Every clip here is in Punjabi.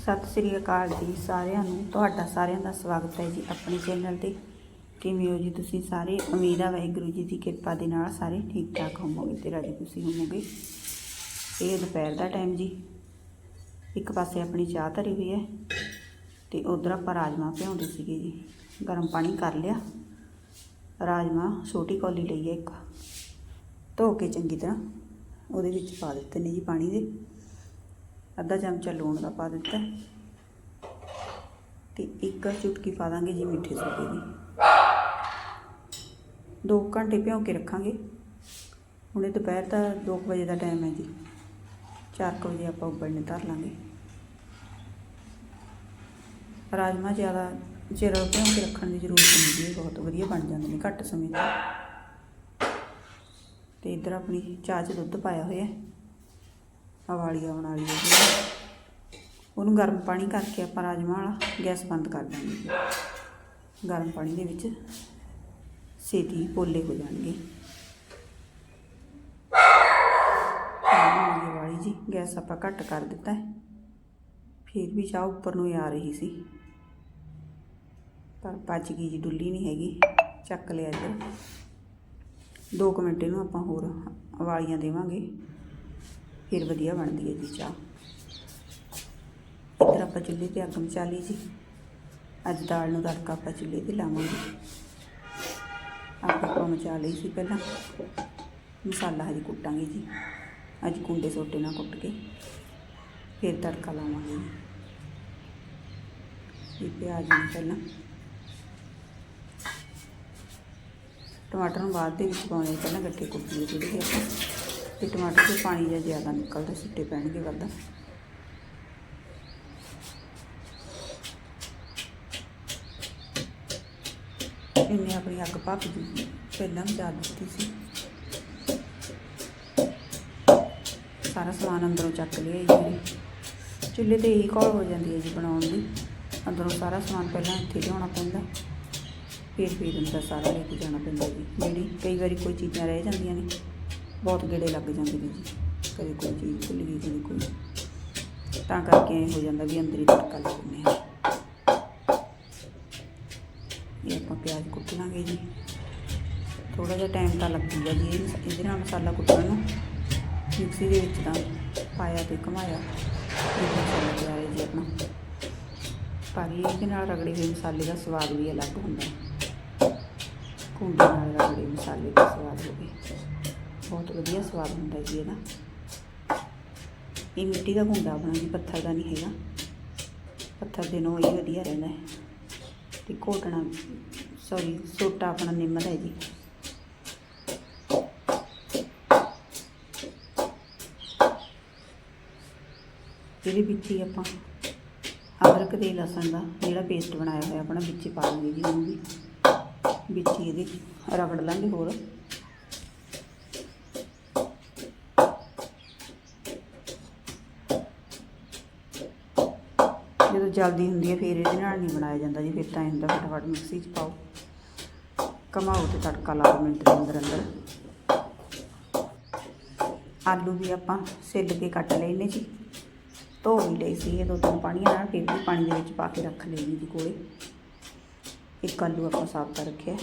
ਸਤਿ ਸ੍ਰੀ ਅਕਾਲ ਜੀ ਸਾਰਿਆਂ ਨੂੰ। ਤੁਹਾਡਾ ਸਾਰਿਆਂ ਦਾ ਸਵਾਗਤ ਹੈ ਜੀ ਆਪਣੇ ਚੈਨਲ ਤੇ। ਕਿਵੇਂ ਹੋ ਜੀ ਤੁਸੀਂ ਸਾਰੇ? ਉਮੀਦ ਆ ਵਾਹਿਗੁਰੂ ਜੀ ਦੀ ਕਿਰਪਾ ਦੇ ਨਾਲ ਸਾਰੇ ਠੀਕ ਠਾਕ ਹੋਵੋਗੇ ਤੇ ਰਾਜੀ ਤੁਸੀਂ ਹੋਵੋਗੇ। ਇਹ ਦੁਪਹਿਰ ਦਾ ਟਾਈਮ ਜੀ। ਇੱਕ ਪਾਸੇ ਆਪਣੀ ਚਾਹ ਧਰੀ ਹੋਈ ਹੈ ਤੇ ਉਧਰ ਆਪਾਂ ਰਾਜਮਾ ਭਿਉਂਦੇ ਸੀਗੇ ਜੀ। ਗਰਮ ਪਾਣੀ ਕਰ ਲਿਆ। ਰਾਜਮਾ ਛੋਟੀ ਕੌਲੀ ਲਈ ਹੈ ਇੱਕ। ਧੋ ਕੇ ਚੰਗੀ ਤਰ੍ਹਾਂ ਉਹਦੇ ਵਿੱਚ ਪਾ ਦਿੱਤੇ ਨੇ ਜੀ ਪਾਣੀ ਦੇ। ਅੱਧਾ ਚਮਚਾ ਲੂਣ ਦਾ ਪਾ ਦਿੱਤਾ ਤੇ ਇੱਕ ਚੁਟਕੀ ਪਾ ਦਾਂਗੇ ਜੀ ਮਿੱਠੇ ਸੋਡੇ ਦੀ। 2 ਘੰਟੇ ਭਿਉਂ ਕੇ ਰੱਖਾਂਗੇ। ਹੁਣੇ ਦੁਪਹਿਰ ਦਾ 2 ਵਜੇ ਦਾ ਟਾਈਮ ਹੈ ਜੀ। 4 ਵਜੇ ਆਪਾਂ ਉਬਲਣੇ ਧਰ ਲਾਂਗੇ। ਰਾਜਮਾ ਜ਼ਿਆਦਾ ਚਿਰ ਭਿਉਂ ਕੇ ਰੱਖਣ ਦੀ ਜ਼ਰੂਰਤ ਨਹੀਂ ਹੈ ਬਹੁਤ ਵਧੀਆ ਬਣ ਜਾਂਦੇ ਨੇ ਘੱਟ ਸਮੇਂ 'ਚ ਤੇ ਇੱਧਰ ਆਪਣੀ ਚਾਹ 'ਚ ਦੁੱਧ ਪਾਇਆ ਹੋਇਆ ਹੈ। ਉਬਾਲੀਆ ਬਣਾ ਲਈ ਜੀ। ਉਹਨੂੰ ਗਰਮ ਪਾਣੀ ਕਰਕੇ ਆਪਾਂ ਰਾਜਮਾਂ ਵਾਲਾ ਗੈਸ ਬੰਦ ਕਰ ਦਾਂਗੇ ਗਰਮ ਪਾਣੀ ਦੇ ਵਿੱਚ ਛੇਤੀ ਪੋਲੇ ਹੋ ਜਾਣਗੇ। ਵਾਲੀ ਜੀ, ਗੈਸ ਆਪਾਂ ਘੱਟ ਕਰ ਦਿੱਤਾ ਹੈ। ਫਿਰ ਵੀ ਚਾਹ ਉੱਪਰ ਨੂੰ ਹੀ ਆ ਰਹੀ ਸੀ। ਪਰ ਪੱਜ ਗਈ ਜੀ, ਡੁੱਲੀ ਨਹੀਂ ਹੈਗੀ। ਚੱਕ ਲਿਆ ਇੱਧਰ ਦੋ ਕੁ ਮਿੰਟ ਇਹਨੂੰ ਆਪਾਂ ਹੋਰ ਵਾਲੀਆਂ ਦੇਵਾਂਗੇ। ਫਿਰ ਵਧੀਆ ਬਣਦੀ ਹੈ ਜੀ ਚਾਹ। ਇੱਧਰ ਆਪਾਂ ਚੁੱਲ੍ਹੇ ਤੇ ਅੱਗ ਮਚਾ ਲਈ ਜੀ। ਅੱਜ ਦਾਲ ਨੂੰ ਤੜਕਾ ਆਪਾਂ ਚੁੱਲ੍ਹੇ ਤੇ ਲਾਵਾਂਗੇ। ਅੱਗ ਆਪਾਂ ਮਚਾ ਲਈ ਸੀ ਪਹਿਲਾਂ। ਮਸਾਲਾ ਹਜੇ ਕੁੱਟਾਂਗੇ ਜੀ। ਅੱਜ ਕੁੰਡੇ ਸੋਟੇ ਨਾਲ ਕੁੱਟ ਕੇ ਫਿਰ ਤੜਕਾ ਲਾਵਾਂਗੇ। ਜੀ ਇਹ ਪਿਆਜ਼ ਨੂੰ ਪਹਿਲਾਂ। ਟਮਾਟਰ ਨੂੰ ਬਾਅਦ ਦੇ ਵਿੱਚ ਪਾਉਣੇ ਪਹਿਲਾਂ ਗੱਟੇ ਕੁੱਟ ਲਈਏ ਆਪਾਂ। ਤੇ ਟਮਾਟਰ ਤੋਂ ਪਾਣੀ ਜਿਹਾ ਜ਼ਿਆਦਾ ਨਿਕਲਦਾ, ਸਿੱਟੇ ਪੈਣਗੇ ਵੱਧ। ਇਹਨੇ ਆਪਣੀ ਅੱਗ ਭੱਜ ਜੂਗੀ ਪਹਿਲਾਂ ਵੀ ਜਾ ਦਿੱਤੀ ਸੀ। ਸਾਰਾ ਸਮਾਨ ਅੰਦਰੋਂ ਚੱਕ ਲਿਆ ਜੀ ਚੁੱਲ੍ਹੇ ਤੇ ਇਹੀ ਘੋਲ ਹੋ ਜਾਂਦੀ ਹੈ ਜੀ ਬਣਾਉਣ ਦੀ। ਅੰਦਰੋਂ ਸਾਰਾ ਸਮਾਨ ਪਹਿਲਾਂ ਇੱਥੇ ਲਿਆਉਣਾ ਪੈਂਦਾ। ਫਿਰ ਫਿਰ ਅੰਦਰ ਸਾਰਾ ਲੈ ਕੇ ਜਾਣਾ ਪੈਂਦਾ ਜੀ। ਜਿਹੜੀ ਕਈ ਵਾਰੀ ਕੋਈ ਚੀਜ਼ਾਂ ਰਹਿ ਜਾਂਦੀਆਂ ਨੇ। ਬਹੁਤ ਗੇੜੇ ਲੱਗ ਜਾਂਦੇ ਨੇ ਜੀ। ਕਦੇ ਕੋਈ ਚੀਜ਼ ਭੁੱਲ ਗਈ, ਕਦੇ ਕੋਈ। ਤਾਂ ਕਰਕੇ ਇਹ ਹੋ ਜਾਂਦਾ ਵੀ ਅੰਦਰ ਹੀ ਤੜਕਾ ਲਾ ਹਾਂ। ਇਹ ਆਪਾਂ ਪਿਆਜ਼ ਕੁੱਟ ਲਾਂਗੇ ਜੀ। ਥੋੜਾ ਜਿਹਾ ਟਾਈਮ ਤਾਂ ਲੱਗੂਗਾ ਜੀ। ਇਹ ਇਹਦੇ ਨਾਲ ਮਸਾਲਾ ਕੁੱਟਣ ਨੂੰ। ਮਿਕਸੀ ਦੇ ਵਿੱਚ ਤਾਂ ਪਾਇਆ ਤੇ ਘਮਾਇਆ। ਇਹ ਮਸਾਲਾ ਤਿਆਰ ਹੈ ਜੀ ਆਪਣਾ। ਪਰ ਇਹਦੇ ਨਾਲ ਰਗੜੇ ਹੋਏ ਮਸਾਲੇ ਦਾ ਸਵਾਦ ਵੀ ਅਲੱਗ ਹੁੰਦਾ। ਹੈ ਕੁੰਡੇ ਨਾਲ ਰਗੜੇ ਮਸਾਲੇ ਦਾ ਵਧੀਆ ਸਵਾਦ ਹੁੰਦਾ ਜੀ ਇਹਦਾ। ਇਹ ਮਿੱਟੀ ਦਾ ਕੁੰਡਾ ਆਪਣਾ ਜੀ, ਪੱਥਰ ਦਾ ਨਹੀਂ ਹੈਗਾ। ਪੱਥਰ ਦੇ ਨਾਲ ਇਹ ਵਧੀਆ ਰਹਿੰਦਾ ਹੈ ਤੇ ਘੋਟਣਾ ਸੌਰੀ ਸੋਟਾ ਆਪਣਾ ਨਿੰਮ ਦਾ ਹੈ ਜੀ। ਇਹਦੇ ਵਿੱਚ ਹੀ ਆਪਾਂ ਅਦਰਕ ਦੇ ਲਸਣ ਦਾ ਜਿਹੜਾ ਪੇਸਟ ਬਣਾਇਆ ਹੋਇਆ ਆਪਣਾ ਵਿੱਚ ਪਾ ਲਾਂਗੇ ਜੀ ਉਹਨੂੰ ਵੀ। ਵਿੱਚ ਹੀ ਇਹਦੇ ਰਗੜ ਲਾਂਗੇ ਹੋਰ। ਜਲਦੀ ਹੁੰਦੀ ਹੈ, ਫਿਰ ਇਹਦੇ ਨਾਲ ਨਹੀਂ ਬਣਾਇਆ ਜਾਂਦਾ ਜੀ, ਫਿਰ ਤਾਂ ਇਹਦਾ ਫਟਾਫਟ ਮਿਕਸੀ 'ਚ ਪਾਓ। ਕਮਾਓ ਤੇ ਤੜਕਾ ਲਾਓ ਮਿੰਟ ਦੇ ਅੰਦਰ ਅੰਦਰ। ਆਲੂ ਵੀ ਆਪਾਂ ਸਿੱਲ ਕੇ ਕੱਟ ਲਏ ਨੇ ਜੀ। ਧੋ ਵੀ ਲਏ ਸੀ ਇਹ ਦੋ ਤਿੰਨ ਪਾਣੀਆਂ ਨਾਲ, ਫਿਰ ਵੀ ਪਾਣੀ ਦੇ ਵਿੱਚ ਪਾ ਕੇ ਰੱਖ ਲਈ ਜੀ ਕੋਲੇ। ਇੱਕ ਆਲੂ ਆਪਾਂ ਸਾਫ਼ ਕਰ ਰੱਖਿਆ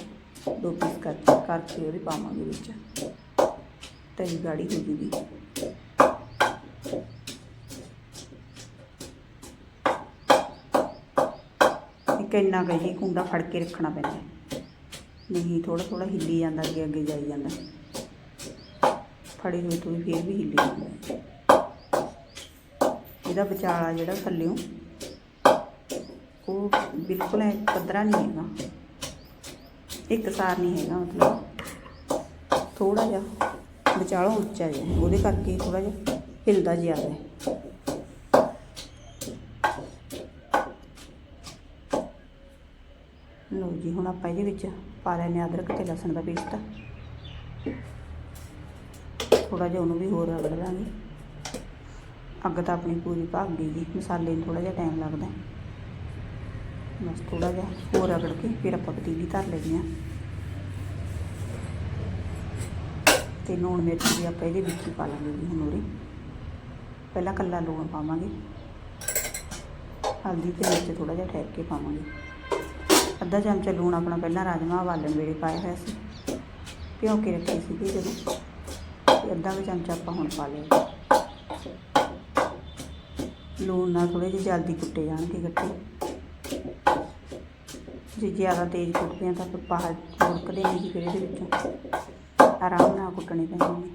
ਦੋ ਪੀਸ ਕਰਕੇ ਕਰਕੇ ਉਹਦੇ ਪਾਵਾਂਗੇ ਵਿੱਚ। ਤਰੀ ਗਾੜੀ ਹੋ ਜੂਗੀ। ਇੰਨਾ ਕੁ ਕੁੰਡਾ ਫੜ ਕੇ ਰੱਖਣਾ ਪੈਂਦਾ। ਨਹੀਂ ਥੋੜਾ ਥੋੜਾ ਹਿੱਲੀ ਜਾਂਦਾ, ਅੱਗੇ ਅੱਗੇ ਜਾਈ ਜਾਂਦਾ। ਫੜੀ ਹੋਈ ਤੋਂ ਵੀ ਫੇਰ ਵੀ ਹਿੱਲੀ ਜਾਂਦਾ। ਹੈ। ਇਹਦਾ ਵਿਚਾਲਾ ਜਿਹੜਾ ਥੱਲਿਓਂ, ਉਹ ਬਿਲਕੁਲ ਐ ਪੱਧਰਾ ਨਹੀਂ ਹੈਗਾ। ਇੱਕ ਸਾਰ ਨਹੀਂ ਹੈਗਾ ਮਤਲਬ। ਥੋੜਾ ਜਿਹਾ ਵਿਚਾਲੋਂ ਉੱਚਾ ਜਿਹਾ, ਉਹਦੇ ਕਰਕੇ ਥੋੜਾ ਜਿਹਾ ਹਿਲਦਾ ਜ਼ਿਆਦਾ। ਹੈ ਲਓ ਜੀ, ਹੁਣ ਆਪਾਂ ਇਹਦੇ ਵਿੱਚ ਪਾ ਲੈਨੇ ਅਦਰਕ ਤੇ ਲਸਣ ਦਾ ਪੇਸਟ। ਥੋੜਾ ਜਿਹਾ ਉਹਨੂੰ ਵੀ ਹੋਰ ਰਗੜ ਲਾਂਗੇ। ਅੱਗ ਤਾਂ ਆਪਣੀ ਪੂਰੀ ਭਾਗ ਗਈ ਜੀ, ਮਸਾਲੇ ਨੂੰ ਥੋੜਾ ਜਿਹਾ ਟਾਈਮ ਲੱਗਦਾ। ਬਸ ਥੋੜਾ ਜਿਹਾ ਹੋਰ ਰਗੜ ਕੇ ਫਿਰ ਆਪਾਂ ਪਤੀਲੀ ਧਰ ਲੈਂਦੇ ਹਾਂ। ਤੇ ਲੂਣ ਮਿਰਚ ਵੀ ਆਪਾਂ ਇਹਦੇ ਵਿੱਚ ਹੀ ਪਾ ਲਾਂਗੇ ਜੀ ਹੁਣ ਉਹਦੇ ਪਹਿਲਾਂ ਕੱਲਾ ਲੂਣ ਪਾਵਾਂਗੇ। ਹਲਦੀ ਤੇ ਮਿਰਚ ਥੋੜਾ ਜਿਹਾ ਠਹਿਰ ਕੇ ਪਾਵਾਂਗੇ। ਅੱਧਾ ਚਮਚਾ ਲੂਣ ਆਪਣਾ ਪਹਿਲਾਂ ਰਾਜਮਾ ਉਬਾਲਣ ਵੇਲੇ ਪਾਇਆ ਹੋਇਆ ਸੀ। ਭਿਓ ਕੇ ਰੱਖੇ ਸੀਗੇ ਜਦੋਂ। ਤੇ ਅੱਧਾ ਕੁ ਚਮਚਾ ਆਪਾਂ ਹੁਣ ਪਾ ਲਿਆ। ਲੂਣ ਨਾਲ ਥੋੜੇ ਜਿਹੇ ਜਲਦੀ ਕੁੱਟੇ ਜਾਣਗੇ ਗੱਟੇ ਜੇ ਜ਼ਿਆਦਾ ਤੇਜ਼ ਕੁੱਟਦੇ ਆ ਤਾਂ ਫਿਰ ਬਾਹਰ ਮੁੜਕਦੇ ਨਹੀਂ ਜੀ ਫਿਰ ਇਹਦੇ ਵਿੱਚੋਂ। ਆਰਾਮ ਨਾਲ ਕੁੱਟਣੇ ਪੈਂਦੇ ਨੇ।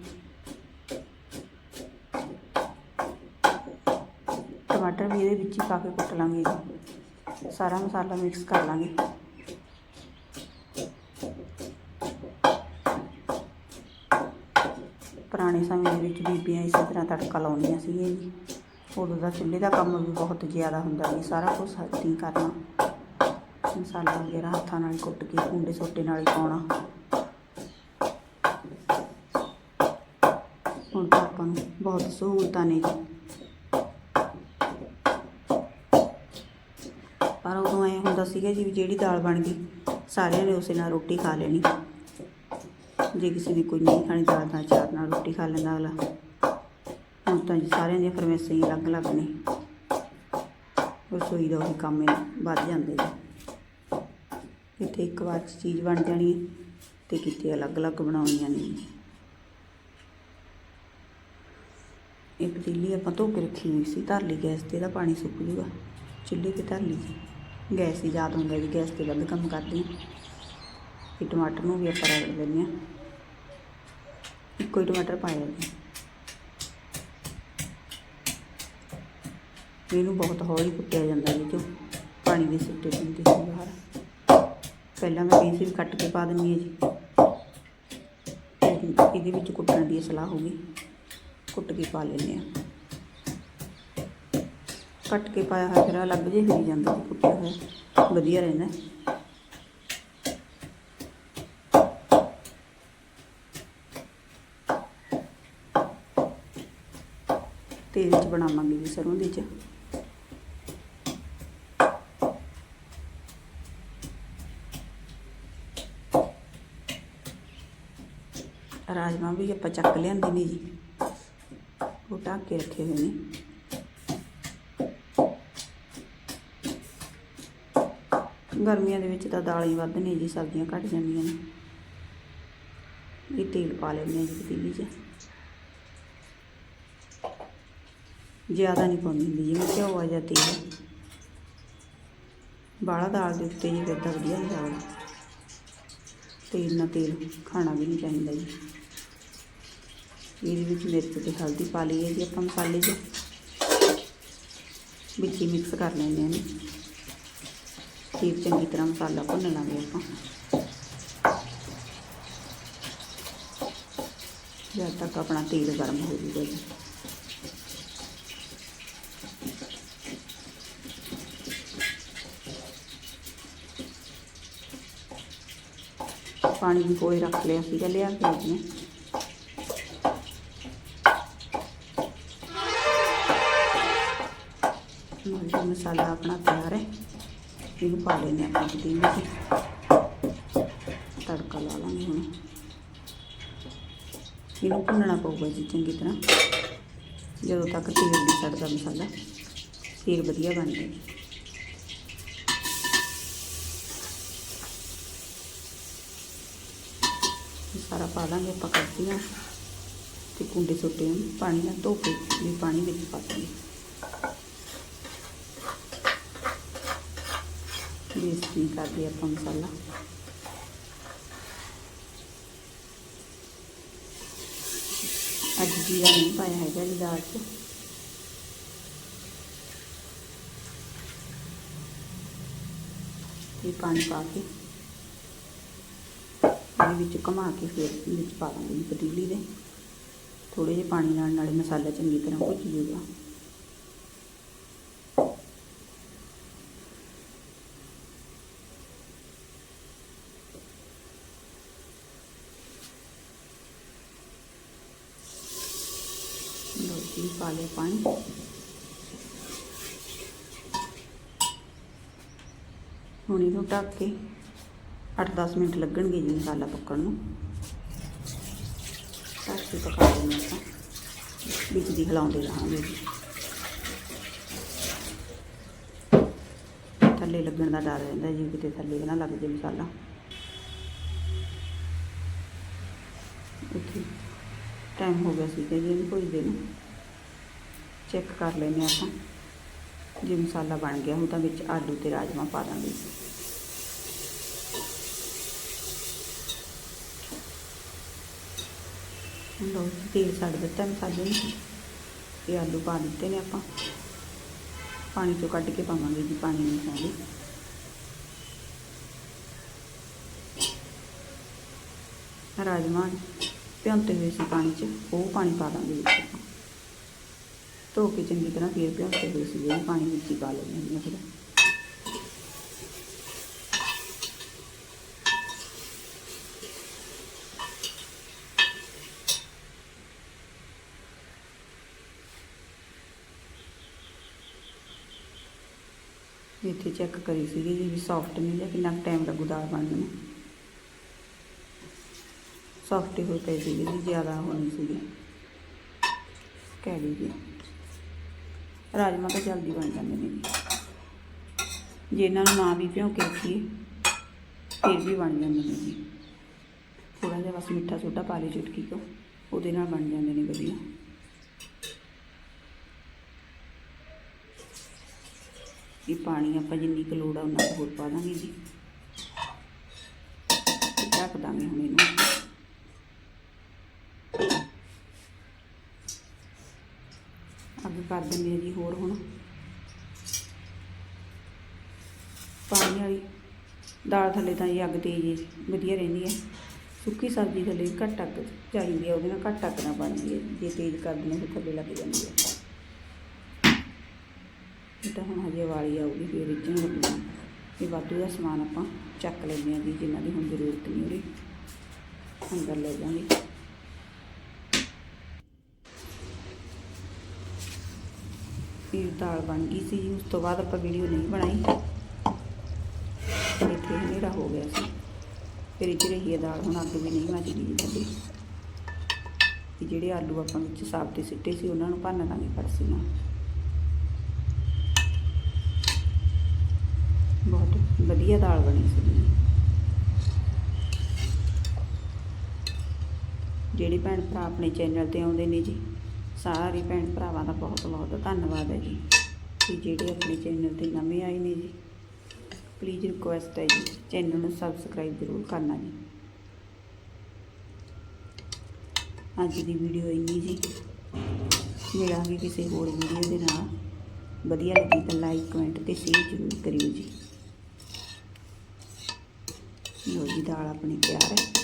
ਟਮਾਟਰ ਵੀ ਇਹਦੇ ਵਿੱਚ ਹੀ ਪਾ ਕੇ ਕੁੱਟ ਲਾਂਗੇ ਜੀ। ਸਾਰਾ ਮਸਾਲਾ ਮਿਕਸ ਕਰ ਲਾਂਗੇ। ਪੁਰਾਣੇ ਸਮੇਂ ਦੇ ਵਿੱਚ ਬੀਬੀਆਂ ਇਸੇ ਤਰ੍ਹਾਂ ਤੜਕਾ ਲਾਉਂਦੀਆਂ ਸੀ ਜੀ। ਉਦੋਂ ਦਾ ਚੁੱਲ੍ਹੇ ਦਾ ਕੰਮ ਵੀ ਬਹੁਤ ਜ਼ਿਆਦਾ ਹੁੰਦਾ ਜੀ ਸਾਰਾ ਕੁਝ ਹੱਥੀਂ ਕਰਨਾ। ਮਸਾਲਾ ਵਗੈਰਾ ਹੱਥਾਂ ਨਾਲ ਕੁੱਟ ਕੇ, ਕੁੰਡੇ ਸੋਟੇ ਨਾਲ ਪਾਉਣਾ। ਹੁਣ ਤਾਂ ਆਪਾਂ ਨੂੰ ਬਹੁਤ ਸਹੂਲਤਾਂ ਨੇ ਜੀ। ਐ ਹੁੰਦਾ ਜੀ, ਵੀ ਜਿਹੜੀ ਦਾਲ ਬਣ ਗਈ, ਸਾਰਿਆਂ ਨੇ ਉਸੇ ਨਾਲ ਰੋਟੀ ਖਾ ਲੈਣੀ। ਜੇ ਕਿਸੇ ਨੇ ਕੋਈ ਨਹੀਂ ਖਾਣੀ ਦਾਲ ਨਾਲ ਚਾਰ ਨਾਲ ਰੋਟੀ ਖਾ ਲੈਂਦਾ ਅਗਲਾ। ਹੁਣ ਤਾਂ ਜੀ ਸਾਰਿਆਂ ਦੀਆਂ ਫਰਮੈਸਾਂ ਹੀ ਅਲੱਗ-ਅਲੱਗ ਨੇ। ਰਸੋਈ ਦਾ ਉਹੀ ਕੰਮ ਹੀ, ਵੱਧ ਜਾਂਦੇ ਜੀ ਇੱਥੇ ਇੱਕ ਵਾਰ ਚੀਜ਼ ਬਣ ਜਾਣੀ ਹੈ, ਤੇ ਕਿਤੇ ਅਲੱਗ-ਅਲੱਗ ਬਣਾਉਣੀਆਂ ਨੇ। ਇਹ ਪਤੀਲੀ ਆਪਾਂ ਧੋ ਕੇ ਰੱਖੀ ਹੋਈ ਸੀ, ਧਰ ਲਈ ਗੈਸ ਤੇ, ਇਹਦਾ ਪਾਣੀ ਸੁੱਕ ਜੂਗਾ। ਚੁੱਲ੍ਹੇ ਤੇ ਧਰ ਲਈ। ਸੀ ਗੈਸ ਹੀ ਯਾਦ ਹੁੰਦਾ ਜੀ, ਗੈਸ ਤੇ ਵੱਧ ਕੰਮ ਕਰਦੇ ਹਾਂ। ਇਹ ਟਮਾਟਰ ਨੂੰ ਵੀ ਆਪਾਂ ਰਗੜ ਦਿੰਦੇ ਹਾਂ। ਇੱਕੋ ਹੀ ਟਮਾਟਰ ਪਾਇਆ ਜੀ ਇਹਨੂੰ ਬਹੁਤ ਹੌਲੀ ਕੁੱਟਿਆ ਜਾਂਦਾ ਜੀ ਜੋ ਪਾਣੀ ਦੇ ਸਿੱਟੇ ਪੈਂਦੇ ਸੀ ਬਾਹਰ। ਪਹਿਲਾਂ ਮੈਂ ਪੀਸ ਵੀ ਕੱਟ ਕੇ ਪਾ ਦਿੰਦੀ ਹਾਂ ਜੀ। ਇਹਦੇ ਵਿੱਚ ਕੁੱਟਣ ਦੀ ਸਲਾਹ ਹੋਗੀ ਕੁੱਟ ਕੇ ਪਾ ਲੈਂਦੇ ਹਾਂ। ਕੱਟ ਕੇ ਪਾਇਆ ਹੋਇਆ, ਫਿਰ ਅਲੱਗ ਜਿਹੇ ਹੋਈ ਜਾਂਦਾ ਜੀ ਕੁੱਟਿਆ ਹੋਇਆ। ਵਧੀਆ ਰਹਿੰਦਾ। ਤੇਲ 'ਚ ਬਣਾਵਾਂਗੇ ਜੀ ਸਰੋਂ ਦੇ 'ਚ। ਰਾਜਮਾ ਵੀ ਆਪਾਂ ਚੱਕ ਲਿਆਂਦੇ ਨੇ ਜੀ। ਉਹ ਢੱਕ ਕੇ ਰੱਖੇ ਹੋਏ ਨੇ। ਗਰਮੀਆਂ ਦੇ ਵਿੱਚ ਤਾਂ ਦਾਲਾਂ ਹੀ ਵੱਧ ਨੇ ਜੀ, ਸਬਜ਼ੀਆਂ ਘੱਟ ਜਾਂਦੀਆਂ ਨੇ। ਇਹ ਤੇਲ ਪਾ ਲੈਂਦੇ ਹਾਂ ਜੀ ਪਤੀਲੀ 'ਚ। ਜ਼ਿਆਦਾ ਨਹੀਂ ਪਾਉਂਦੀ ਹੁੰਦੀ ਜਿਵੇਂ ਘਿਓ ਆ ਜਾਂ ਤੇਲ। ਬਾਹਲਾ ਦਾਲ ਦੇ ਉੱਤੇ ਜੀ ਫਿਰ ਤਾਂ ਵਧੀਆ ਨਹੀਂ ਲੱਗਦਾ। ਤੇ ਇੰਨਾ ਤੇਲ ਖਾਣਾ ਵੀ ਨਹੀਂ ਚਾਹੀਦਾ ਜੀ। ਇਹਦੇ ਵਿੱਚ ਮਿਰਚ ਤੇ ਹਲਦੀ ਪਾ ਲਈ ਹੈ ਜੀ ਆਪਾਂ ਮਸਾਲੇ 'ਚ। ਵਿੱਚ ਹੀ ਮਿਕਸ ਕਰ ਲੈਂਦੇ ਹਾਂ ਨੇ ਫਿਰ ਚੰਗੀ ਤਰ੍ਹਾਂ ਮਸਾਲਾ ਭੁੰਨ ਲਾਂਗੇ ਆਪਾਂ। ਜਦ ਤੱਕ ਆਪਣਾ ਤੇਲ ਗਰਮ ਹੋ ਜਾਊਗਾ ਜੀ। ਪਾਣੀ ਵੀ ਕੋਈ ਰੱਖ ਲਿਆ ਸੀਗਾ, ਲਿਆ ਕੇ ਜੀ ਮਰਜ਼ੀ ਮਸਾਲਾ ਆਪਣਾ ਤਿਆਰ ਹੈ ਇਹਨੂੰ ਪਾ ਲੈਂਦੇ ਆਪਾਂ ਪਤੀਲੇ 'ਚ ਤੜਕਾ ਲਾ ਲਾਂਗੇ ਹੁਣ। ਇਹਨੂੰ ਭੁੰਨਣਾ ਪਊਗਾ ਜੀ ਚੰਗੀ ਤਰ੍ਹਾਂ। ਜਦੋਂ ਤੱਕ ਤੇਲ ਨਹੀਂ ਛੱਡਦਾ ਮਸਾਲਾ, ਫਿਰ ਵਧੀਆ ਬਣ ਜੀ ਸਾਰਾ ਪਾ ਲਾਂਗੇ ਆਪਾਂ ਕੱਢੀਆਂ। ਤੇ ਕੁੰਡੇ ਸੁੱਟੇ ਨੂੰ ਪਾਣੀ ਨਾਲ ਧੋ ਕੇ ਵੀ ਪਾਣੀ ਵਿੱਚ ਪਾ ਦਾਂਗੇ ਵੇਸਟ ਨਹੀਂ ਕਰਦੇ ਆਪਾਂ ਮਸਾਲਾ। ਅੱਜ ਜੀਰਾ ਨਹੀਂ ਪਾਇਆ ਹੈਗਾ ਜੀ ਦਾਲ 'ਚ। ਇਹ ਪਾਣੀ ਪਾ ਕੇ ਇਹਦੇ ਵਿੱਚ ਘੁਮਾ ਕੇ ਫਿਰ ਵਿੱਚ ਪਾ ਦਾਂਗੇ ਜੀ ਪਤੀਲੀ ਦੇ। ਥੋੜੇ ਜਿਹੇ ਪਾਣੀ ਨਾਲ ਨਾਲੇ ਮਸਾਲਾ ਚੰਗੀ ਤਰ੍ਹਾਂ ਭੁੱਜ ਜਾਊਗਾ ਲਓ ਜੀ ਪਾਣੀ। ਹੁਣ ਇਹਨੂੰ ਢੱਕ ਕੇ 8-10 ਮਿੰਟ ਲੱਗਣਗੇ ਜੀ ਮਸਾਲਾ ਪੱਕਣ ਨੂੰ। ਢੱਕ ਕੇ ਪਕਾ ਲੈਣਾ ਆਪਾਂ। ਵਿੱਚ ਦੀ ਹਿਲਾਉਂਦੇ ਰਹਾਂਗੇ ਜੀ। ਥੱਲੇ ਲੱਗਣ ਦਾ ਡਰ ਰਹਿੰਦਾ ਜੀ, ਕਿਤੇ ਥੱਲੇ ਨਾ ਲੱਗ ਜੇ ਮਸਾਲਾ। ਉੱਥੇ ਟਾਈਮ ਹੋ ਗਿਆ ਸੀ ਤੇ ਜੀ, ਇਹਨੂੰ ਭੁੱਜਦੇ ਨੂੰ ਚੈੱਕ ਕਰ ਲੈਂਦੇ ਹਾਂ ਆਪਾਂ। ਜੇ ਮਸਾਲਾ ਬਣ ਗਿਆ ਹੁਣ ਤਾਂ ਵਿੱਚ ਆਲੂ ਤੇ ਰਾਜਮਾ ਪਾ ਦਾਂਗੇ। ਹੁਣ ਜੀ, ਤੇਲ ਛੱਡ ਦਿੱਤਾ ਮਸਾਲੇ ਨੂੰ। ਇਹ ਆਲੂ ਪਾ ਦਿੱਤੇ ਨੇ ਆਪਾਂ। ਪਾਣੀ ਚੋਂ ਕੱਢ ਕੇ ਪਾਵਾਂਗੇ ਜੀ ਪਾਣੀ ਨਹੀਂ ਪਾਉਂਦੇ ਰਾਜਮਾ ਭਿਉਂਤੇ ਹੋਏ ਸੀ ਪਾਣੀ 'ਚ ਉਹ ਪਾਣੀ ਪਾ ਦਾਂਗੇ ਵਿੱਚ ਆਪਾਂ। ਧੋ ਕੇ ਚੰਗੀ ਤਰ੍ਹਾਂ ਫੇਰ ਭਿਉਂਤੇ ਹੋਏ ਸੀ ਇਹ ਪਾਣੀ ਵਿੱਚ ਹੀ ਪਾ ਲੈਂਦੇ ਹਾਂ ਫਿਰ। ਇੱਥੇ ਚੈੱਕ ਕਰੀ ਸੀਗੀ ਜੀ ਵੀ ਸੌਫਟ ਨਹੀਂ ਜਾਂ ਕਿੰਨਾ ਟਾਈਮ ਲੱਗੂ ਦਾਲ ਬਣਨ ਨੂੰ। ਸੌਫਟ ਹੀ ਹੋਈ ਪਈ ਸੀਗੀ ਜੀ, ਜ਼ਿਆਦਾ ਹੋਣੀ ਸੀਗੀ। ਕਹਿ ਲਈ ਜੀ ਤਾਂ ਜਲਦੀ ਬਣ ਜਾਂਦੇ ਨੇ ਜੀ। ਜੇ ਇਹਨਾਂ ਨੂੰ ਨਾ ਵੀ ਭਿਉਂ ਕੇ ਰੱਖੀਏ, ਫਿਰ ਵੀ ਬਣ ਜਾਂਦੇ ਨੇ ਜੀ। ਥੋੜਾ ਜਿਹਾ ਬਸ ਮਿੱਠਾ ਸੋਡਾ ਪਾ ਲਈ ਚੁਟਕੀ ਕੋ ਉਹਦੇ ਨਾਲ ਬਣ ਜਾਂਦੇ ਨੇ ਵਧੀਆ। ਇਹ ਪਾਣੀ ਆਪਾਂ ਜਿੰਨੀ ਕੁ ਲੋੜ ਆ, ਉਹਨਾਂ ਕੁ ਹੋਰ ਪਾ ਦਾਂਗੇ ਜੀ। ਢੱਕ ਦਾਂਗੇ ਹੁਣ ਇਹਨੂੰ। ਅੱਗ ਕਰ ਦਿੰਦੇ ਆ ਜੀ ਹੋਰ ਹੁਣ। ਪਾਣੀ ਵਾਲੀ ਦਾਲ ਥੱਲੇ ਤਾਂ ਜੀ ਅੱਗ ਤੇਜ਼ ਹੀ ਵਧੀਆ ਰਹਿੰਦੀ ਹੈ। ਸੁੱਕੀ ਸਬਜ਼ੀ ਥੱਲੇ ਘੱਟ ਅੱਗ ਚਾਹੀਦੀ ਹੈ, ਉਹਦੇ ਨਾਲ ਘੱਟ ਅੱਗ ਨਾ ਬਣਦੀ ਹੈ ਜੇ ਤੇਜ਼ ਕਰ ਦਿੰਦੇ ਫਿਰ ਥੱਲੇ ਲੱਗ ਜਾਂਦੀ ਹੈ। ਇਹ ਤਾਂ ਹੁਣ ਹਜੇ ਵਾਲੀ ਆਊਗੀ, ਫਿਰ ਰਿੱਝਣ ਲੱਗਣਾ ਇਹ ਵਾਧੂ ਦਾ ਸਮਾਨ ਆਪਾਂ ਚੱਕ ਲੈਂਦੇ ਹਾਂ ਜੀ ਜਿਨ੍ਹਾਂ ਦੀ ਹੁਣ ਜ਼ਰੂਰਤ ਨਹੀਂ ਉਹਦੀ ਅੰਦਰ ਲੈ ਜਾਵਾਂਗੇ। ਇਹ ਦਾਲ ਬਣ ਗਈ ਸੀ, ਉਸ ਤੋਂ ਬਾਅਦ ਆਪਾਂ ਵੀਡੀਓ ਨਹੀਂ ਬਣਾਈ। ਇੱਥੇ ਹਨੇਰਾ ਹੋ ਗਿਆ ਸੀ। ਫਿਰ ਇੱਥੇ ਰਹੀ ਹੈ ਦਾਲ, ਹੁਣ ਅੱਗ ਵੀ ਨਹੀਂ ਵੱਜਦੀ ਜੀ ਸਾਡੀ ਤੇ ਜਿਹੜੇ ਆਲੂ ਆਪਾਂ ਵਿੱਚ ਸਾਬਤੇ ਸਿੱਟੇ ਸੀ, ਉਹਨਾਂ ਨੂੰ ਭੰਨ ਲਾਂਗੇ ਕੜਛੀ ਨਾਲ। ਬਹੁਤ ਵਧੀਆ ਦਾਲ ਬਣੀ ਸੀ। ਜਿਹੜੇ ਭੈਣ ਭਰਾ ਆਪਣੇ ਚੈਨਲ ਤੇ ਆਉਂਦੇ ਨੇ ਜੀ ਸਾਰੇ ਭੈਣ ਭਰਾਵਾਂ ਦਾ ਬਹੁਤ ਬਹੁਤ ਧੰਨਵਾਦ ਹੈ ਜੀ। ਕਿ ਜਿਹੜੇ ਆਪਣੇ ਚੈਨਲ ਤੇ ਨਵੇਂ ਆਏ ਨੇ ਜੀ ਪਲੀਜ਼ ਰਿਕੁਐਸਟ ਹੈ ਜੀ, ਚੈਨਲ ਨੂੰ ਸਬਸਕ੍ਰਾਈਬ ਜ਼ਰੂਰ ਕਰਨਾ ਜੀ। ਅੱਜ ਦੀ ਵੀਡੀਓ ਇੰਨੀ ਜੀ ਮਿਲਾਂਗੇ ਕਿਸੇ ਹੋਰ ਵੀਡੀਓ ਦੇ ਨਾਲ। ਵਧੀਆ ਲੱਗੀ ਤਾਂ ਲਾਈਕ ਕਮੈਂਟ ਤੇ ਸ਼ੇਅਰ ਜ਼ਰੂਰ ਕਰਿਓ ਜੀ। ਲੋ ਜੀ, ਦਾਲ ਆਪਣੀ ਤਿਆਰ ਹੈ।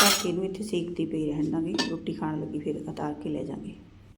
ਢੱਕ ਕੇ ਇਹਨੂੰ ਇੱਥੇ ਸੇਕਦੀ ਪਈ ਰਹਿਣ ਦਾਂਗੇ ਰੋਟੀ ਖਾਣ ਲੱਗੀ, ਫਿਰ ਉਤਾਰ ਕੇ ਲੈ ਜਾਵਾਂਗੇ